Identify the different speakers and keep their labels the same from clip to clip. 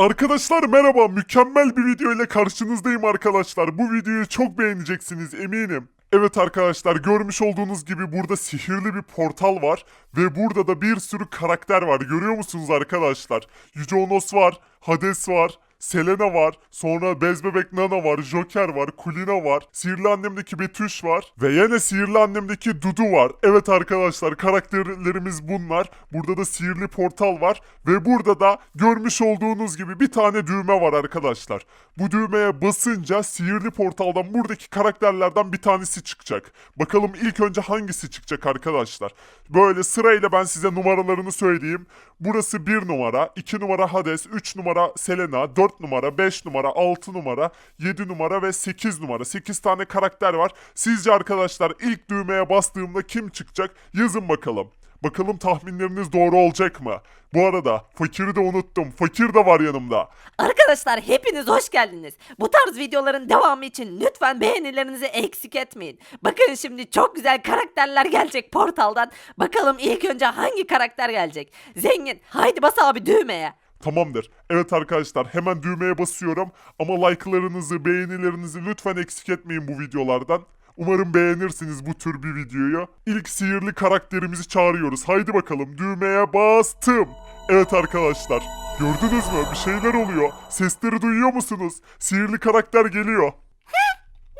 Speaker 1: Arkadaşlar merhaba mükemmel bir video ile karşınızdayım arkadaşlar. Bu videoyu çok beğeneceksiniz eminim. Evet arkadaşlar görmüş olduğunuz gibi burada sihirli bir portal var ve burada da bir sürü karakter var. Görüyor musunuz arkadaşlar? Yüce Onos var, Hades var, Selena var, sonra Bez Bebek Nana var, Joker var, Kulina var, Sihirli Annem'deki Betüş var ve yine Sihirli Annem'deki Dudu var. Evet arkadaşlar karakterlerimiz bunlar. Burada da sihirli portal var ve burada da görmüş olduğunuz gibi bir tane düğme var arkadaşlar. Bu düğmeye basınca sihirli portaldan buradaki karakterlerden bir tanesi çıkacak. Bakalım ilk önce hangisi çıkacak arkadaşlar. Böyle sırayla ben size numaralarını söyleyeyim. Burası 1 numara, 2 numara Hades, 3 numara Selena, 4 numara, 5 numara, 6 numara, 7 numara ve 8 numara. 8 tane karakter var. Sizce arkadaşlar ilk düğmeye bastığımda kim çıkacak? Yazın bakalım. Bakalım tahminleriniz doğru olacak mı? Bu arada fakiri de unuttum. Fakir de var yanımda.
Speaker 2: Arkadaşlar hepiniz hoş geldiniz. Bu tarz videoların devamı için lütfen beğenilerinizi eksik etmeyin. Bakın şimdi çok güzel karakterler gelecek portaldan. Bakalım ilk önce hangi karakter gelecek? Zengin haydi bas abi düğmeye.
Speaker 1: Tamamdır. Evet arkadaşlar hemen düğmeye basıyorum. Ama like'larınızı, beğenilerinizi lütfen eksik etmeyin bu videolardan. Umarım beğenirsiniz bu tür bir videoyu. İlk sihirli karakterimizi çağırıyoruz. Haydi bakalım düğmeye bastım. Evet arkadaşlar. Gördünüz mü? Bir şeyler oluyor. Sesleri duyuyor musunuz? Sihirli karakter geliyor.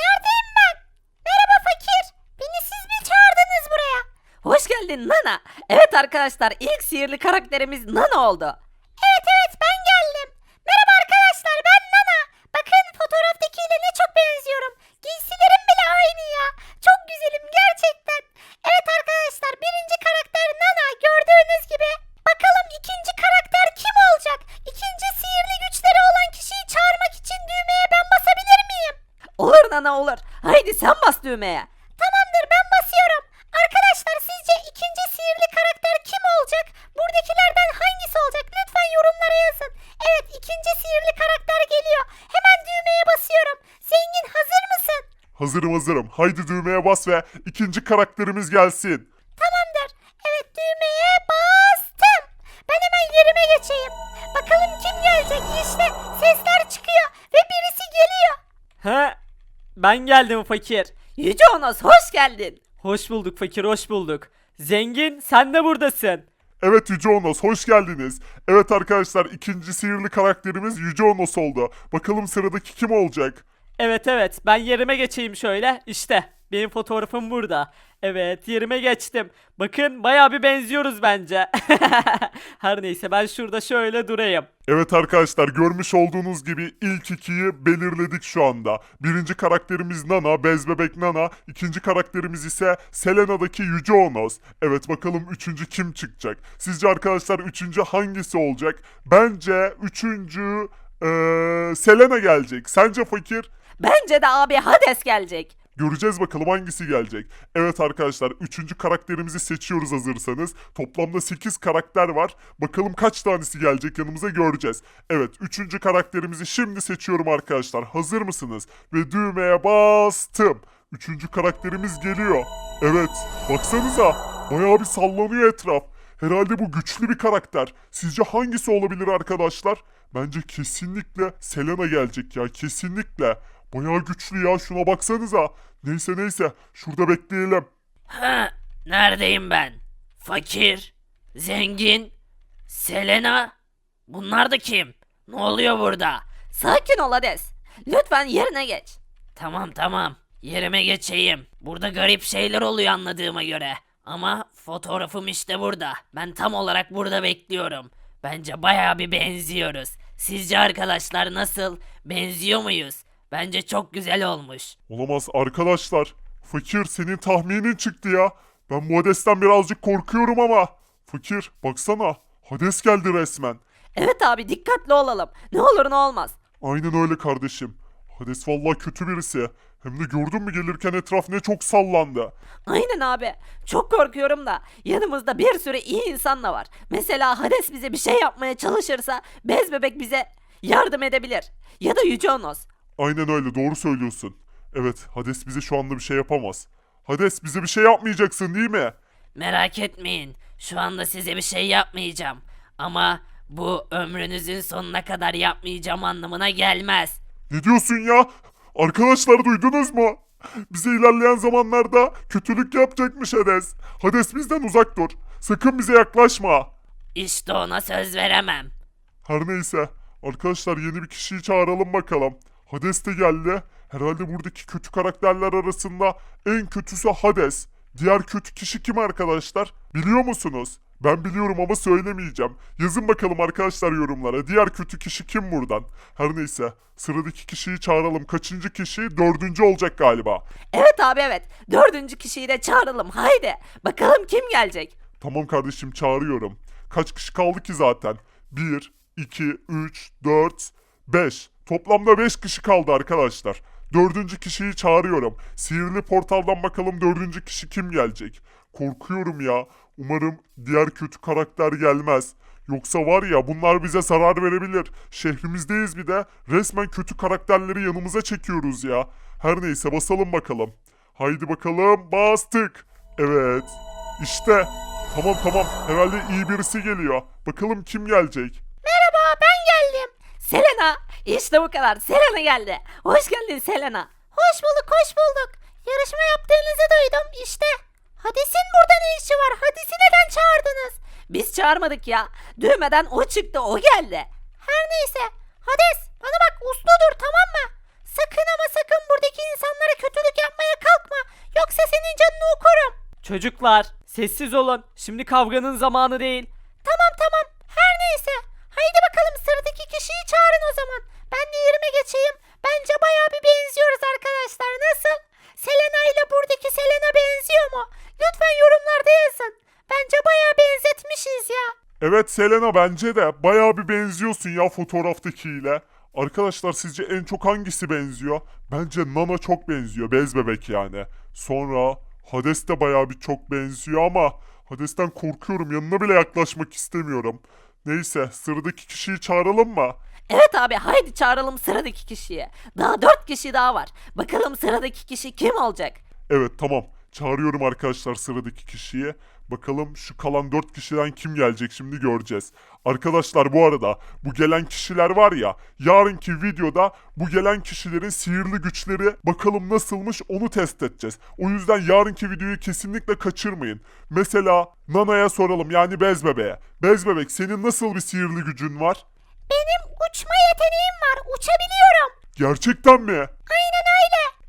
Speaker 2: Neredeyim ben? Merhaba fakir. Beni siz mi çağırdınız buraya? Hoş geldin Nana. Evet arkadaşlar ilk sihirli karakterimiz Nana oldu. Düğmeye. Tamamdır ben basıyorum. Arkadaşlar sizce ikinci sihirli karakter kim olacak? Buradakilerden hangisi olacak? Lütfen yorumlara yazın. Evet ikinci sihirli karakter geliyor. Hemen düğmeye basıyorum. Zengin hazır mısın?
Speaker 1: Hazırım hazırım. Haydi düğmeye bas ve ikinci karakterimiz gelsin.
Speaker 2: Tamamdır. Evet düğmeye bastım. Ben hemen yerime geçeyim. Bakalım kim gelecek? İşte sesler çıkıyor ve birisi geliyor.
Speaker 3: He? Ben geldim fakir.
Speaker 2: Yüce Onos hoş geldin.
Speaker 3: Hoş bulduk fakir hoş bulduk. Zengin sen de buradasın.
Speaker 1: Evet Yüce Onos hoş geldiniz. Evet arkadaşlar ikinci sihirli karakterimiz Yüce Onos oldu. Bakalım sıradaki kim olacak?
Speaker 3: Evet evet ben yerime geçeyim şöyle. İşte benim fotoğrafım burada. Evet yerime geçtim. Bakın baya bir benziyoruz bence. Her neyse ben şurada şöyle durayım.
Speaker 1: Evet arkadaşlar görmüş olduğunuz gibi ilk ikiyi belirledik şu anda. Birinci karakterimiz Nana, Bez Bebek Nana. İkinci karakterimiz ise Selena'daki Yüce Onos. Evet bakalım üçüncü kim çıkacak? Sizce arkadaşlar üçüncü hangisi olacak? Bence üçüncü eee, Selena gelecek. Sence fakir?
Speaker 2: Bence de abi Hades gelecek.
Speaker 1: Göreceğiz bakalım hangisi gelecek. Evet arkadaşlar 3. karakterimizi seçiyoruz hazırsanız. Toplamda 8 karakter var. Bakalım kaç tanesi gelecek yanımıza göreceğiz. Evet 3. karakterimizi şimdi seçiyorum arkadaşlar. Hazır mısınız? Ve düğmeye bastım. 3. karakterimiz geliyor. Evet baksanıza bayağı bir sallanıyor etraf. Herhalde bu güçlü bir karakter. Sizce hangisi olabilir arkadaşlar? Bence kesinlikle Selena gelecek ya kesinlikle. Bayağı güçlü ya şuna baksanıza. Neyse neyse şurada bekleyelim.
Speaker 4: Ha, neredeyim ben? Fakir, zengin, Selena. Bunlar da kim? Ne oluyor burada?
Speaker 2: Sakin ol Hades. Lütfen yerine geç.
Speaker 4: Tamam tamam. Yerime geçeyim. Burada garip şeyler oluyor anladığıma göre. Ama fotoğrafım işte burada. Ben tam olarak burada bekliyorum. Bence bayağı bir benziyoruz. Sizce arkadaşlar nasıl? Benziyor muyuz? Bence çok güzel olmuş.
Speaker 1: Olamaz arkadaşlar. Fakir senin tahminin çıktı ya. Ben bu Hades'ten birazcık korkuyorum ama. Fakir baksana. Hades geldi resmen.
Speaker 2: Evet abi dikkatli olalım. Ne olur ne olmaz.
Speaker 1: Aynen öyle kardeşim. Hades vallahi kötü birisi. Hem de gördün mü gelirken etraf ne çok sallandı.
Speaker 2: Aynen abi. Çok korkuyorum da yanımızda bir sürü iyi insan da var. Mesela Hades bize bir şey yapmaya çalışırsa Bez Bebek bize yardım edebilir. Ya da Yüce Onos.
Speaker 1: Aynen öyle doğru söylüyorsun. Evet Hades bize şu anda bir şey yapamaz. Hades bize bir şey yapmayacaksın değil mi?
Speaker 4: Merak etmeyin. Şu anda size bir şey yapmayacağım. Ama Bu ömrünüzün sonuna kadar yapmayacağım anlamına gelmez.
Speaker 1: Ne diyorsun ya? Arkadaşlar duydunuz mu? Bize ilerleyen zamanlarda kötülük yapacakmış Hades. Hades bizden uzak dur. Sakın bize yaklaşma.
Speaker 4: İşte ona söz veremem.
Speaker 1: Her neyse. Arkadaşlar yeni bir kişiyi çağıralım bakalım. Hades de geldi. Herhalde buradaki kötü karakterler arasında en kötüsü Hades. Diğer kötü kişi kim arkadaşlar? Biliyor musunuz? Ben biliyorum ama söylemeyeceğim. Yazın bakalım arkadaşlar yorumlara. Diğer kötü kişi kim buradan? Her neyse. Sıradaki kişiyi çağıralım. Kaçıncı kişi? Dördüncü olacak galiba.
Speaker 2: Evet abi evet. Dördüncü kişiyi de çağıralım haydi. Bakalım kim gelecek?
Speaker 1: Tamam kardeşim çağırıyorum. Kaç kişi kaldı ki zaten? 1, 2, 3, 4, 5. Toplamda 5 kişi kaldı arkadaşlar. Dördüncü kişiyi çağırıyorum. Sihirli portaldan bakalım dördüncü kişi kim gelecek? Korkuyorum ya. Umarım diğer kötü karakter gelmez. Yoksa var ya bunlar bize zarar verebilir. Şehrimizdeyiz bir de. Resmen kötü karakterleri yanımıza çekiyoruz ya. Her neyse basalım bakalım. Haydi bakalım bastık. Evet. İşte. Tamam tamam. Herhalde iyi birisi geliyor. Bakalım kim gelecek?
Speaker 2: Selena. İşte bu kadar. Selena geldi. Hoş geldin Selena. Hoş bulduk hoş bulduk. Yarışma yaptığınızı duydum işte. Hades'in burada ne işi var? Hades'i neden çağırdınız? Biz çağırmadık ya. Düğmeden o çıktı o geldi. Her neyse. Hades bana bak uslu dur tamam mı? Sakın ama sakın buradaki insanlara kötülük yapmaya kalkma. Yoksa senin canını okurum.
Speaker 3: Çocuklar sessiz olun. Şimdi kavganın zamanı değil.
Speaker 2: Tamam tamam. Her neyse. Haydi bakalım sıradaki kişiyi çağırın o zaman. Ben de yerime geçeyim. Bence bayağı bir benziyoruz arkadaşlar. Nasıl? Selena ile buradaki Selena benziyor mu? Lütfen yorumlarda yazın. Bence bayağı benzetmişiz ya.
Speaker 1: Evet Selena bence de bayağı bir benziyorsun ya fotoğraftakiyle. Arkadaşlar sizce en çok hangisi benziyor? Bence Nana çok benziyor. Bez bebek yani. Sonra Hades de bayağı bir çok benziyor ama Hades'ten korkuyorum. Yanına bile yaklaşmak istemiyorum. Neyse sıradaki kişiyi çağıralım mı?
Speaker 2: Evet abi haydi çağıralım sıradaki kişiyi. Daha dört kişi daha var. Bakalım sıradaki kişi kim olacak?
Speaker 1: Evet tamam. Çağırıyorum arkadaşlar sıradaki kişiyi. Bakalım şu kalan 4 kişiden kim gelecek şimdi göreceğiz. Arkadaşlar bu arada bu gelen kişiler var ya yarınki videoda bu gelen kişilerin sihirli güçleri bakalım nasılmış onu test edeceğiz. O yüzden yarınki videoyu kesinlikle kaçırmayın. Mesela Nana'ya soralım yani Bez Bebe'ye. Bez Bebek senin nasıl bir sihirli gücün var?
Speaker 2: Benim uçma yeteneğim var. Uçabiliyorum.
Speaker 1: Gerçekten mi?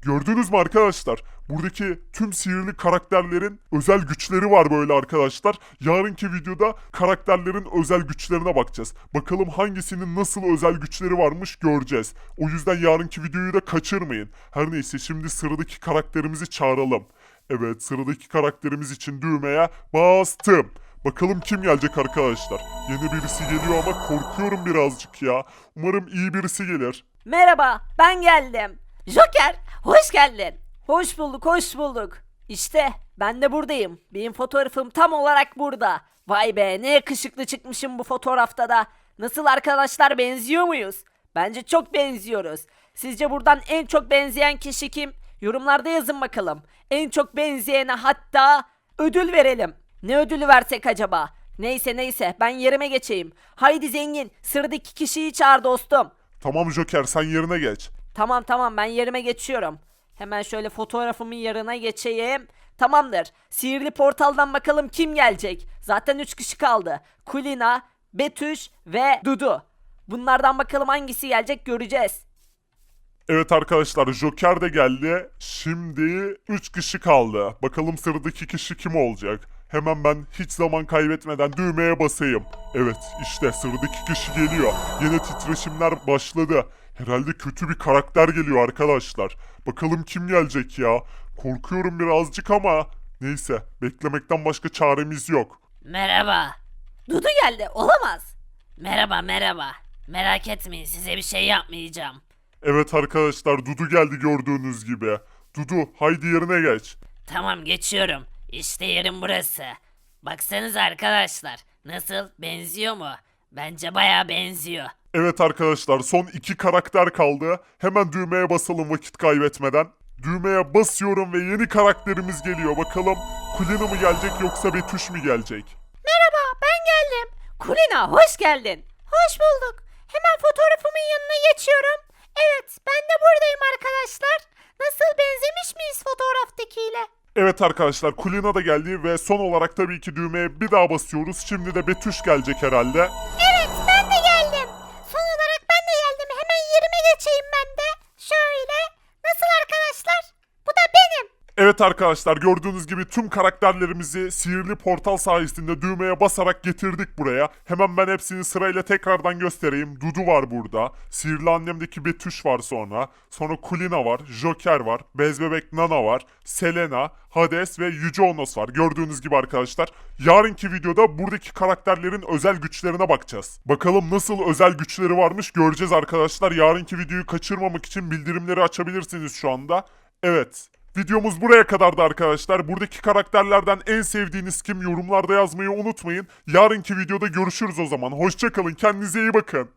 Speaker 1: Gördünüz mü arkadaşlar? Buradaki tüm sihirli karakterlerin özel güçleri var böyle arkadaşlar. Yarınki videoda karakterlerin özel güçlerine bakacağız. Bakalım hangisinin nasıl özel güçleri varmış göreceğiz. O yüzden yarınki videoyu da kaçırmayın. Her neyse şimdi sıradaki karakterimizi çağıralım. Evet sıradaki karakterimiz için düğmeye bastım. Bakalım kim gelecek arkadaşlar. Yeni birisi geliyor ama korkuyorum birazcık ya. Umarım iyi birisi gelir.
Speaker 2: Merhaba, ben geldim. Joker, hoş geldin. Hoş bulduk, hoş bulduk. İşte ben de buradayım. Benim fotoğrafım tam olarak burada. Vay be, ne yakışıklı çıkmışım bu fotoğrafta da. Nasıl arkadaşlar benziyor muyuz? Bence çok benziyoruz. Sizce buradan en çok benzeyen kişi kim? Yorumlarda yazın bakalım. En çok benzeyene hatta ödül verelim. Ne ödülü versek acaba? Neyse neyse ben yerime geçeyim. Haydi zengin sıradaki kişiyi çağır dostum.
Speaker 1: Tamam Joker sen yerine geç.
Speaker 2: Tamam tamam ben yerime geçiyorum. Hemen şöyle fotoğrafımın yerine geçeyim. Tamamdır. Sihirli portaldan bakalım kim gelecek. Zaten 3 kişi kaldı. Kulina, Betüş ve Dudu. Bunlardan bakalım hangisi gelecek göreceğiz.
Speaker 1: Evet arkadaşlar Joker de geldi. Şimdi 3 kişi kaldı. Bakalım sıradaki kişi kim olacak? Hemen ben hiç zaman kaybetmeden düğmeye basayım. Evet işte sıradaki kişi geliyor. Yine titreşimler başladı. Herhalde kötü bir karakter geliyor arkadaşlar. Bakalım kim gelecek ya? Korkuyorum birazcık ama neyse beklemekten başka çaremiz yok.
Speaker 4: Merhaba.
Speaker 2: Dudu geldi olamaz.
Speaker 4: Merhaba merhaba. Merak etmeyin size bir şey yapmayacağım.
Speaker 1: Evet arkadaşlar Dudu geldi gördüğünüz gibi. Dudu haydi yerine geç.
Speaker 4: Tamam geçiyorum. İşte yerim burası. Baksanıza arkadaşlar. Nasıl? Benziyor mu? Bence baya benziyor.
Speaker 1: Evet arkadaşlar son iki karakter kaldı. Hemen düğmeye basalım vakit kaybetmeden. Düğmeye basıyorum ve yeni karakterimiz geliyor. Bakalım Kulina mı gelecek yoksa Betüş mü gelecek?
Speaker 2: Merhaba ben geldim. Kulina hoş geldin. Hoş bulduk. Hemen fotoğrafımın yanına geçiyorum. Evet, ben de buradayım arkadaşlar. Nasıl benzemiş miyiz fotoğraftakiyle?
Speaker 1: Evet arkadaşlar Kulina da geldi ve son olarak tabii ki düğmeye bir daha basıyoruz. Şimdi de Betüş gelecek herhalde. Evet arkadaşlar gördüğünüz gibi tüm karakterlerimizi sihirli portal sayesinde düğmeye basarak getirdik buraya. Hemen ben hepsini sırayla tekrardan göstereyim. Dudu var burada. Sihirli annemdeki Betüş var sonra. Sonra Kulina var. Joker var. Bez bebek Nana var. Selena, Hades ve Yüce Onos var. Gördüğünüz gibi arkadaşlar. Yarınki videoda buradaki karakterlerin özel güçlerine bakacağız. Bakalım nasıl özel güçleri varmış göreceğiz arkadaşlar. Yarınki videoyu kaçırmamak için bildirimleri açabilirsiniz şu anda. Evet. Videomuz buraya kadardı arkadaşlar. Buradaki karakterlerden en sevdiğiniz kim yorumlarda yazmayı unutmayın. Yarınki videoda görüşürüz o zaman. Hoşçakalın. Kendinize iyi bakın.